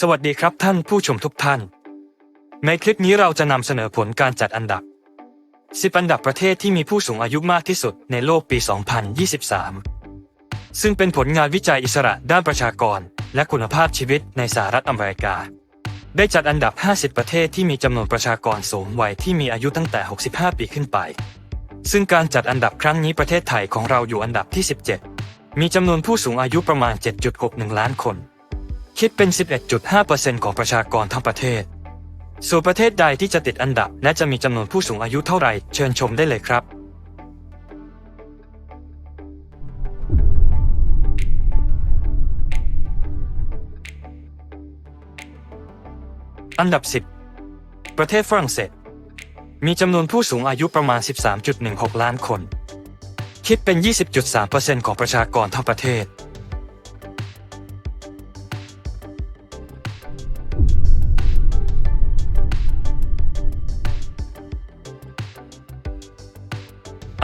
สวัสดีครับท่านผู้ชมทุกท่าน ในคลิปนี้เราจะนำเสนอผลการจัดอันดับ 10 อันดับประเทศที่มีผู้สูงอายุมากที่สุดในโลกปี 2023 ซึ่งเป็นผลงานวิจัยอิสระด้านประชากร และคุณภาพชีวิตในสหรัฐอเมริกา ได้จัดอันดับ 50 ประเทศที่มีจำนวนประชากรสูงวัยที่มีอายุตั้งแต่ 65 ปีขึ้นไป ซึ่งการจัดอันดับครั้งนี้ประเทศไทยของเราอยู่อันดับที่ 17 มีจำนวนผู้สูงอายุประมาณ 7.61 ล้านคน คิดเป็น 11.5%ของประชากรทั้งประเทศ ส่วนประเทศใดที่จะติดอันดับ และจะมีจำนวนผู้สูงอายุเท่าไหร่เชิญชมได้เลยครับ อันดับ 10 ประเทศฝรั่งเศส มีจำนวนผู้สูงอายุประมาณ 13.16 ล้านคน คิดเป็น 20.3%ของประชากรทั้งประเทศ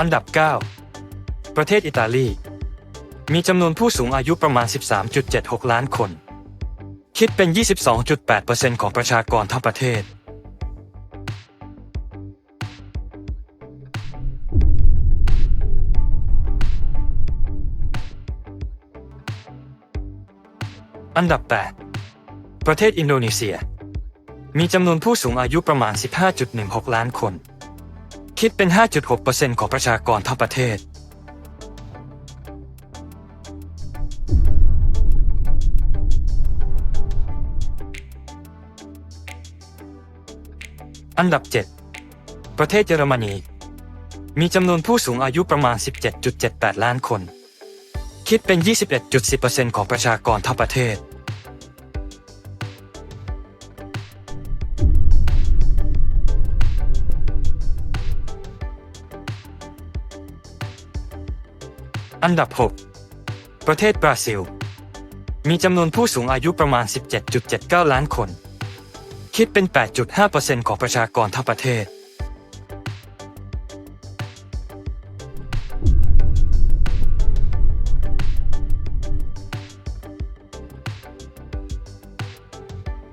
อันดับ 9 ประเทศอิตาลี มีจำนวนผู้สูงอายุประมาณ 13.76 ล้านคน คิดเป็น 22.8%ของประชากรทั้งประเทศ อันดับ 8 ประเทศอินโดนีเซีย มีจำนวนผู้สูงอายุประมาณ 15.16 ล้านคน คิดเป็น 5.6%ของประชากรทั้งประเทศ อันดับ 7 ประเทศเยอรมนี มีจำนวนผู้สูงอายุประมาณ 17.78 ล้านคน คิดเป็น 21.10%ของประชากรทั้งประเทศ อันดับ 6 ประเทศบราซิล มีจำนวนผู้สูงอายุประมาณ 17.79 ล้านคน คิดเป็น 8.5%ของประชากรทั้งประเทศ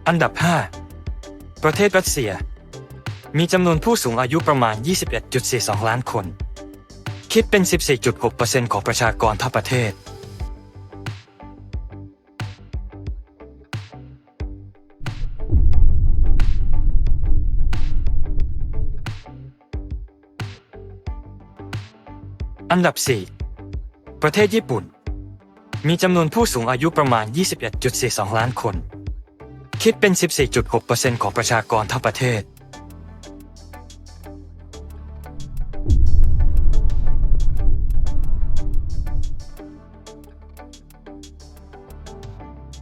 อันดับ 5 ประเทศรัสเซีย มีจำนวนผู้สูงอายุประมาณ 21.42 ล้านคน คิดเป็น 14.6%ของประชากรทั้งประเทศ อันดับ 4 ประเทศญี่ปุ่น มีจำนวนผู้สูงอายุประมาณ 21.42 ล้านคน คิดเป็น 14.6%ของประชากรทั้งประเทศ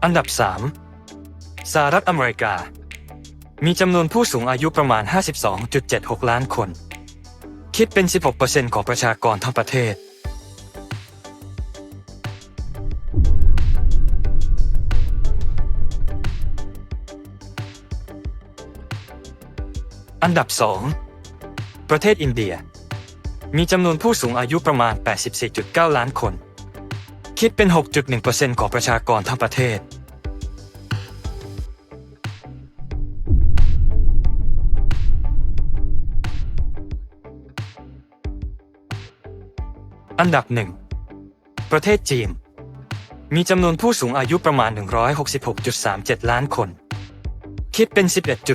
อันดับ 3สหรัฐอเมริกา มีจำนวนผู้สูงอายุประมาณ 52.76 ล้านคน คิดเป็น 16%ของประชากรทั้งประเทศ อันดับ 2 ประเทศอินเดีย มีจำนวนผู้สูงอายุประมาณ 84.9 ล้านคน คิดเป็น 6.1%ของประชากรทั้งประเทศ อันดับ1ประเทศจีน มีจำนวนผู้สูงอายุประมาณ 166.37 ล้านคน คิดเป็น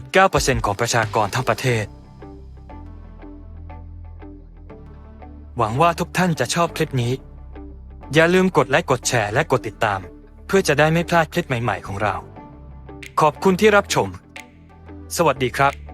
11.9%ของประชากรทั้งประเทศ หวังว่าทุกท่านจะชอบคลิปนี้ อย่าลืมกดไลค์กดแชร์และกดติดตาม เพื่อจะได้ไม่พลาดคลิปใหม่ ๆ ของเรา ขอบคุณที่รับชม สวัสดีครับ